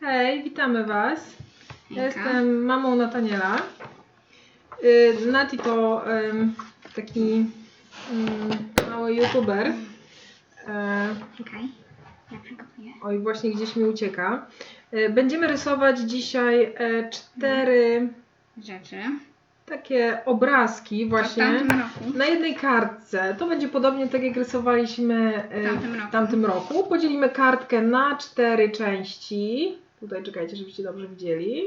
Hej, witamy Was. Ja Hejka. jestem mamą Nataniela. Y, Nati to taki ym, mały youtuber. E, Okej. Ja przygotuję. oj, właśnie gdzieś mi ucieka. Y, Będziemy rysować dzisiaj e, cztery Rzeczy. takie obrazki To w właśnie tamtym roku. na jednej kartce. To będzie podobnie tak jak rysowaliśmy e, W tamtym roku. w tamtym roku. Podzielimy kartkę na cztery części. Tutaj czekajcie, żebyście dobrze widzieli.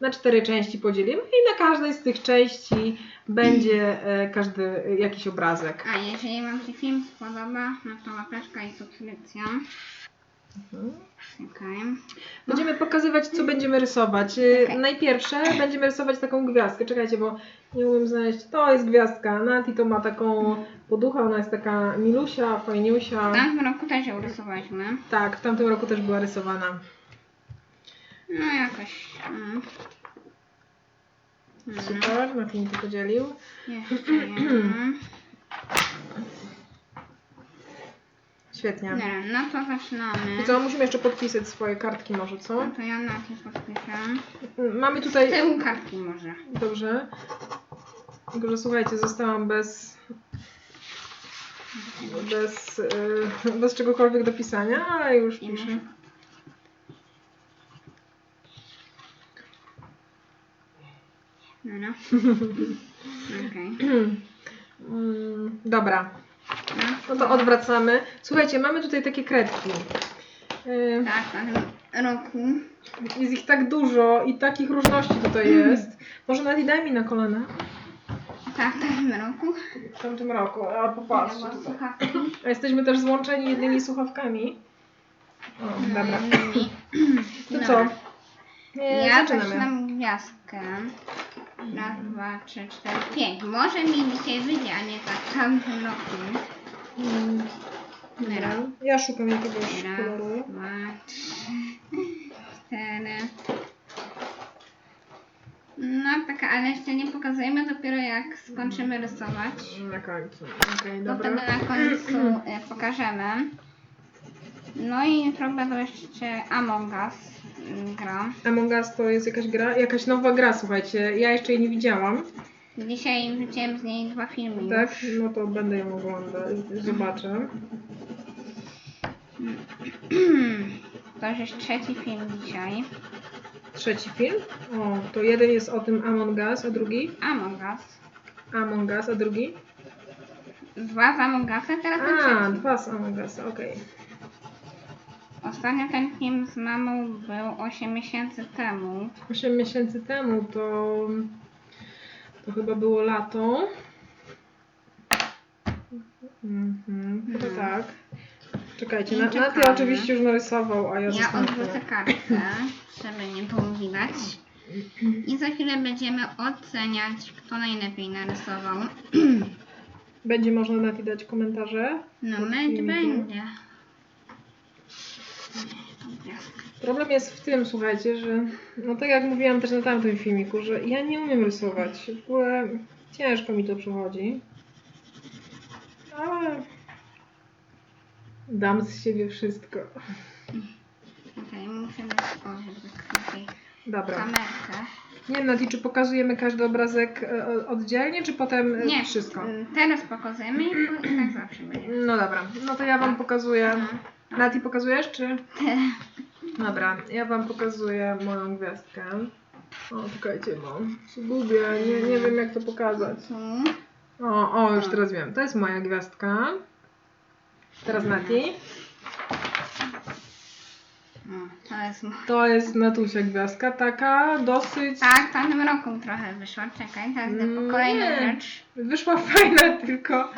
Na cztery części podzielimy i na każdej z tych części będzie e, każdy e, jakiś obrazek. A jeżeli Wam się film spodoba, no to łapeczka i subskrypcja. Mhm. Okej. Będziemy pokazywać, co będziemy rysować. E, Okej. Najpierwsze będziemy rysować taką gwiazdkę. Czekajcie, bo nie umiem znaleźć. To jest gwiazdka. Nati to ma taką poduchę, ona jest taka milusia, fajniusia. W tamtym roku też ją rysowaliśmy. Tak, w tamtym roku też była rysowana. No jakoś. Mm. Mm. Super, Martin mi to podzielił. Jeszcze jedna. Świetnie. Dobra, no to zaczynamy. I co, musimy jeszcze podpisać swoje kartki może, co? No to ja na tym podpiszę. Mamy Z tutaj... tyłu kartki może. Dobrze. Tylko, że słuchajcie, zostałam bez... Bez, yy, bez czegokolwiek do pisania, ale już piszę. No no. Mm, dobra, No. no to odwracamy. Słuchajcie, mamy tutaj takie kredki. Yy, Tak, w tym roku. Jest ich tak dużo i takich różności tutaj jest. Może nawet daj mi na kolana. Tak, w tym roku. W tamtym roku, a popatrz. A jesteśmy też złączeni jednymi słuchawkami. O, dobra. To Dobra. co? Ja zaczynamy. zaczynam gwiazdkę. Raz, dwa, trzy, cztery, pięć. Może mi dzisiaj wyjdzie, a nie tak w tamtym roku. Mm, Dobra. Ja szukam jakiegoś Raz, koloru. dwa, trzy, cztery. No taka, ale jeszcze nie pokazujemy dopiero jak skończymy rysować. Na końcu. Okej, Bo dobra. wtedy na końcu e, pokażemy. No i jutro będą jeszcze Among Us gra. Among Us to jest jakaś gra? Jakaś nowa gra, słuchajcie. Ja jeszcze jej nie widziałam. Dzisiaj wrzuciłem z niej dwa filmy. Tak? No to będę ją oglądać. Zobaczę. To już jest trzeci film dzisiaj. Trzeci film. O, to jeden jest o tym Among Us, a drugi? Among Us. Among Us, a drugi? Dwa z Among Usa, teraz ten A, trzeci. dwa z Among Us, okej. Ostatnio ten film z mamą był 8 miesięcy temu. 8 miesięcy temu to, to chyba było lato. Mhm, chyba Mhm. tak. Czekajcie, I na, na ty oczywiście już narysował, a ja, Ja zostanę. odwrócę kartkę, żeby nie było widać. I za chwilę będziemy oceniać, kto najlepiej narysował. Będzie można na ty dać komentarze. No będzie. Problem jest w tym, słuchajcie, że no tak jak mówiłam też na tamtym filmiku, że ja nie umiem rysować. W ogóle ciężko mi to przychodzi. Ale dam z siebie wszystko. Okej, muszę mieć o, żeby lepiej Dobra. kamerkę. Nie wiem, Nati, czy pokazujemy każdy obrazek e, oddzielnie, czy potem e, Nie, wszystko? y, teraz pokazujemy i po- i tak zawsze będzie. No dobra, no to ja Wam pokazuję. No. Nati, pokazujesz, czy? Dobra, ja Wam pokazuję moją gwiazdkę. O, czekajcie, bo się gubię, nie, nie wiem jak to pokazać. Tu. O, o, już teraz wiem. To jest moja gwiazdka. Teraz Nati. O, to jest... mo- To jest Natusia gwiazdka, taka dosyć... Tak, w tamtym roku trochę wyszła. Czekaj, teraz Mm, nie. rzecz. Wyszła fajna, tylko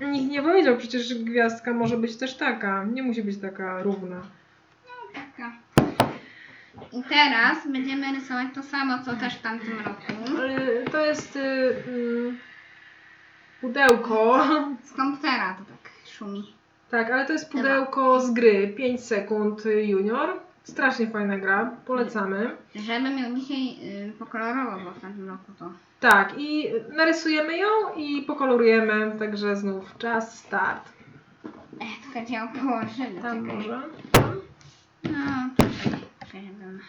nikt nie powiedział przecież, gwiazdka może być też taka. Nie musi być taka równa. Taka. I teraz będziemy rysować to samo, co też w tamtym roku. To jest y, y, pudełko. Z komputera to tak szumi. Tak, ale to jest pudełko z gry 5 sekund y, junior. Strasznie fajna gra, polecamy. Żeby miał dzisiaj y, pokolorowo, bo w tamtym roku to... Tak, i narysujemy ją i pokolorujemy, także znów czas, start. Ech, tylko ją położymy. Tam czekaj. może. No. Czekaj, żebym...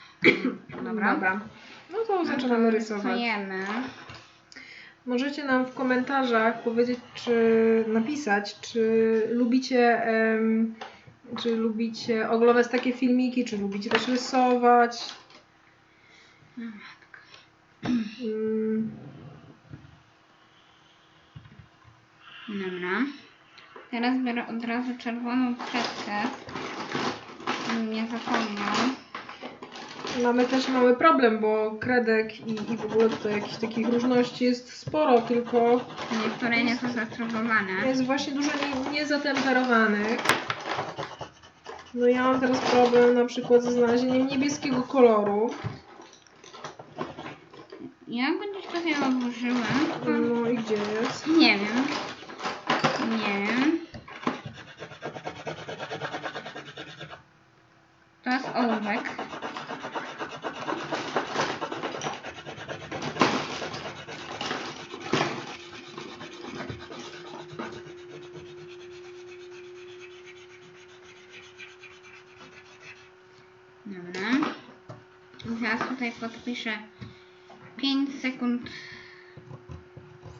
Dobra. Dobra. No to zaczynamy rysować. Rysujemy. Możecie nam w komentarzach powiedzieć, czy napisać, czy lubicie, czy lubicie oglądać takie filmiki, czy lubicie też rysować. Mm, Dobra. Teraz biorę od razu czerwoną kredkę. Nie zapomniał. Mamy też mały problem, bo kredek i, i w ogóle tutaj jakichś takich różności jest sporo, tylko Niektóre nie są zatrobowane. jest właśnie dużo nie, niezatemperowanych. No ja mam teraz problem na przykład ze znalezieniem niebieskiego koloru. Ja go gdzieś tutaj odłożyłem. No i gdzie jest? Nie wiem. Nie wiem. To jest ołówek. Dobra. Teraz podpiszę 5 sekund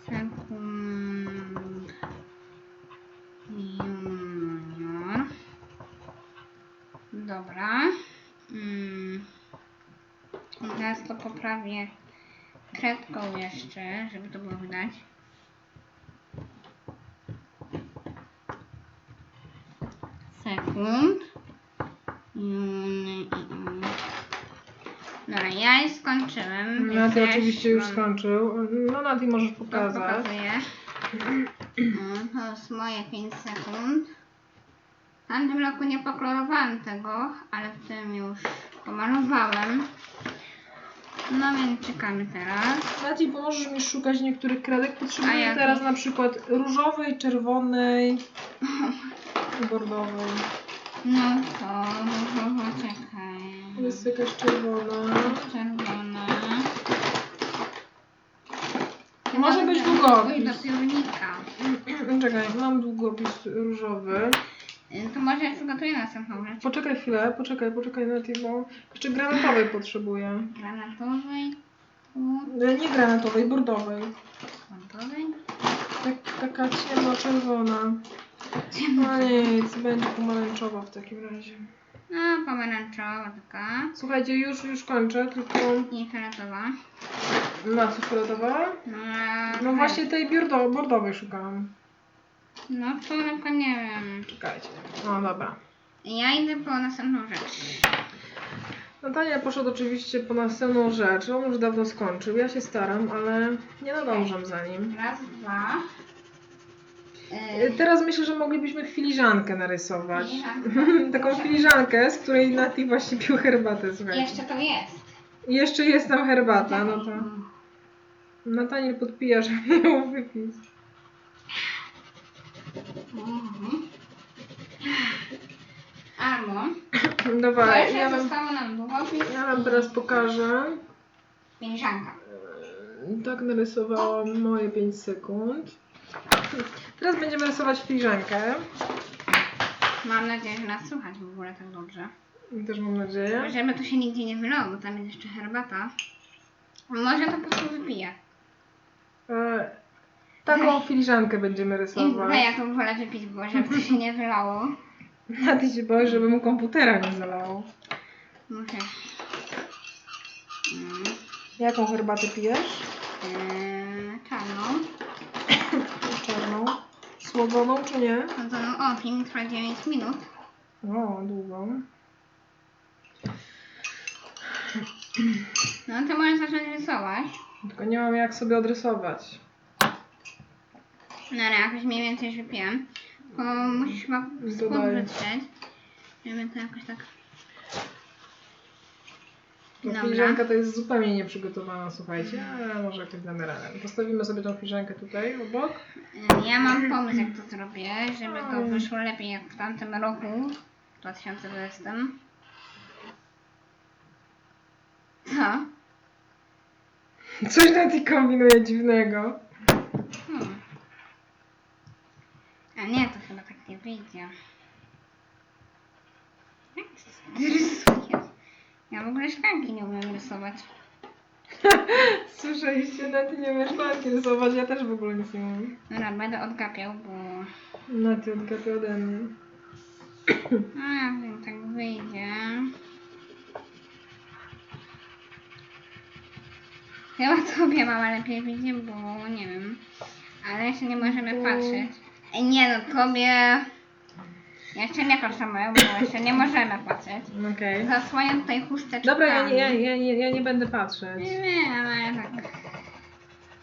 sekund junior. Dobra. Mm. Teraz to poprawię kredką jeszcze, żeby to było widać. Sekund. Dobra, ja już skończyłem. więc Nati ja oczywiście już mam- skończył. No Nati możesz to pokazać. pokazuję. No, To jest moje 5 sekund. W tamtym roku nie pokolorowałem tego, ale w tym już pomalowałem. No więc czekamy teraz. Nati, pomożesz mi szukać niektórych kredek? A Potrzebuję jakich? teraz na przykład różowej, czerwonej, bordowej. No to poczekaj. Jest jakaś czerwona. Czerwona. Może być Pójdź długopis. do piórnika. Czekaj, mam długopis różowy. Y, To może ja przygotuję następną rzecz. Poczekaj chwilę, poczekaj, poczekaj Nati, bo jeszcze granatowej potrzebuję. Granatowej, tu, Nie, Nie granatowej, bordowej. kwantowej. Tak, taka ciemno-czerwona. No nic, będzie pomarańczowa w takim razie. No, pomarańczowa taka. Słuchajcie, już, już kończę, tylko... I fioletowa. Na co fioletowa? No, No właśnie tej biurdo, bordowej szukałam. No to na przykład nie wiem. Czekajcie. No dobra. Ja idę po następną rzecz. Natalia poszedł oczywiście po następną rzecz. On już dawno skończył. Ja się staram, ale nie nadążam za nim. Raz, dwa. Teraz myślę, że moglibyśmy filiżankę narysować. Filiżankę. Taką filiżankę, z której Nati właśnie pił herbatę, słuchajcie. jeszcze to jest. Jeszcze jest tam herbata, no to... Nataniel podpija, żeby ją wypić. Mhm. Albo. Jeszcze ja wam, ja wam teraz pokażę. filiżanka. Tak narysowałam moje 5 sekund. Teraz będziemy rysować filiżankę. Mam nadzieję, że nas słuchać w ogóle tak dobrze. Też mam nadzieję. Żeby to się nigdzie nie wylało, bo tam jest jeszcze herbata. Może to po prostu wypiję. E, taką filiżankę będziemy I rysować. ja to wolę wypić, bo żeby to się nie wylało. Nati się boi, żeby mu komputera nie zalało. Muszę. Mm. Jaką herbatę pijesz? Eee, Słodzoną czy nie? No to o, film trwa 9 minut. O, długą. No to możesz zacząć rysować. Tylko nie mam jak sobie odrysować. No ale jakoś mniej więcej już wypiłem. Tylko musisz chyba Dodaję. wytrzeć. Żeby to jakoś tak... Ta Dobra. filiżanka to jest zupełnie nieprzygotowana, słuchajcie, ale może jakoś damy radę. Postawimy sobie tą filiżankę tutaj obok. Eee, Ja mam pomysł jak to zrobię, żeby to wyszło lepiej jak w tamtym roku. W 2020. Co? Coś Nati kombinuje dziwnego. Hmm. A nie, to chyba tak nie wyjdzie. Jak ty rysujesz? Ja w ogóle szklanki nie umiem rysować. Słyszeliście, Naty nie umiesz szklanki rysować, ja też w ogóle nic nie umiem. Dobra, będę odgapiał, bo... Naty odgapia ode mnie. No ja wiem, tak wyjdzie. Chyba tobie mama lepiej widzi, bo nie wiem. Ale jeszcze nie możemy Bo- patrzeć. Ej, nie no, tobie... Jeszcze nie moją, bo jeszcze nie możemy patrzeć. Okej. Zasłaniam tutaj chusteczkami. Dobra, ja nie, ja, ja, nie, ja nie będę patrzeć. Nie wiem, ale tak.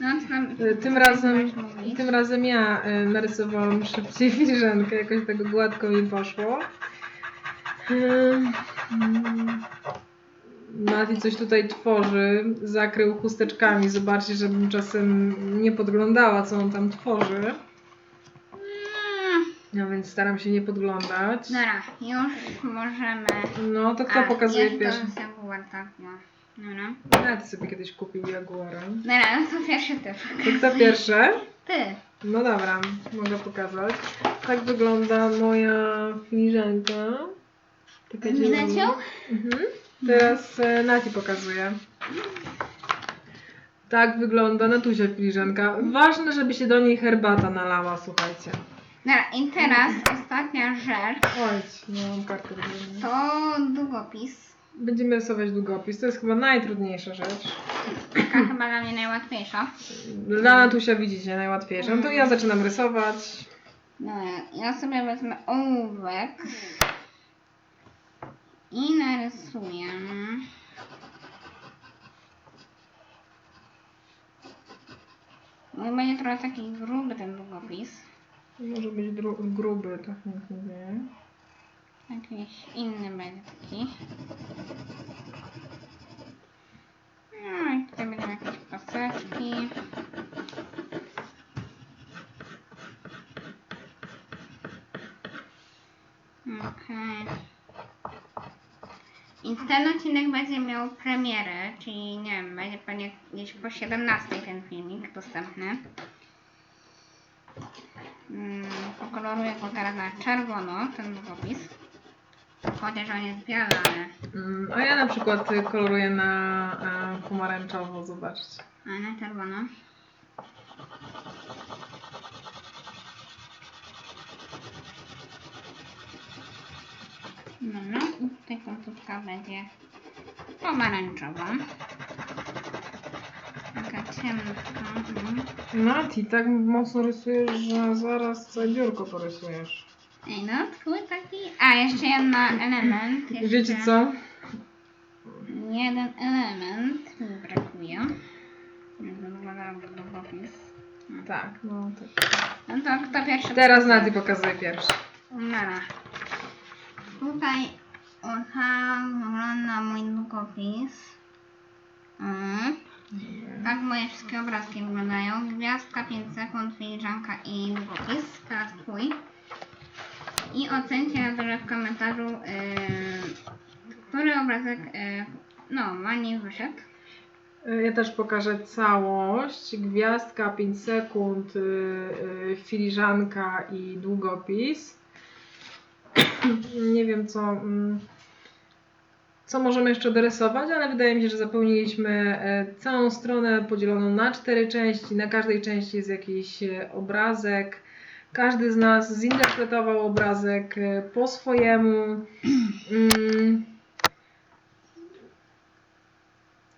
No tam... Y, Tym razem, tym razem ja y, narysowałam szybciej filiżankę, jakoś tego gładko mi poszło. Mm. Mati coś tutaj tworzy, zakrył chusteczkami. Zobaczcie, żebym czasem nie podglądała, co on tam tworzy. No więc staram się nie podglądać. Dobra, już możemy... No to kto A, pokazuje pierwszy? to Jaguar, tak, no. Dobra. Mati sobie kiedyś kupił Jaguara. Dobra, no to pierwszy ty. To kto pierwszy? Ty. No dobra, mogę pokazać. Tak wygląda moja filiżanka. Taka Widać ją? Mhm. Teraz e, Nati pokazuje. Tak wygląda Natusia filiżanka. Ważne, żeby się do niej herbata nalała, słuchajcie. Dobra, i teraz ostatnia rzecz Oj, nie mam karty. to długopis. Będziemy rysować długopis. To jest chyba najtrudniejsza rzecz. Taka chyba dla mnie najłatwiejsza. Dla Natusia widzicie najłatwiejsza. No to ja zaczynam rysować. No, ja sobie wezmę ołówek i narysuję. No i będzie trochę taki gruby ten długopis. Może być gruby, tak nie wie. Jakiś inny będzie taki. No i tutaj będą jakieś paseczki. Okej. I ten odcinek będzie miał premierę, czyli nie wiem, będzie pewnie gdzieś po 17 ten filmik dostępny. Pokoloruję go teraz na czerwono, ten długopis. Chociaż on jest biały, ale... Mm, A ja na przykład koloruję na e, pomarańczowo, zobaczcie. A na czerwono. Dobra, i tutaj końcówka będzie pomarańczowa. Mhm. Nati, tak mocno rysujesz, że zaraz całe biurko porysujesz. Ej, no, twój taki... A, jeszcze jeden element. Jeszcze Wiecie co? Jeden element mi brakuje. Jak. Tak, no tak. No to kto pierwszy? Teraz Nati pokazuje pierwszy. Nara. Tutaj o tak wygląda mój długopis. Mm. Tak moje wszystkie obrazki wyglądają. Gwiazdka, 5 sekund, filiżanka i długopis. Teraz twój. I ocencie na dole w komentarzu, yy, który obrazek yy, no, ładniej wyszedł. Y, Ja też pokażę całość. Gwiazdka, 5 sekund, y, y, filiżanka i długopis. Nie wiem co, mm, co możemy jeszcze dorysować, ale wydaje mi się, że zapełniliśmy e, całą stronę podzieloną na cztery części. Na każdej części jest jakiś e, obrazek. Każdy z nas zinterpretował obrazek e, po swojemu. Mm.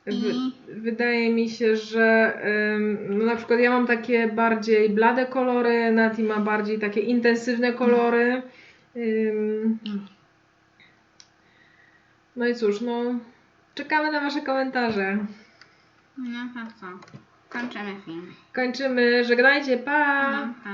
I- wydaje mi się, że no na przykład ja mam takie bardziej blade kolory, Nati ma bardziej takie intensywne kolory. Ym, no i cóż, no czekamy na Wasze komentarze. No to co? Kończymy film. Kończymy, żegnajcie, pa! No, pa.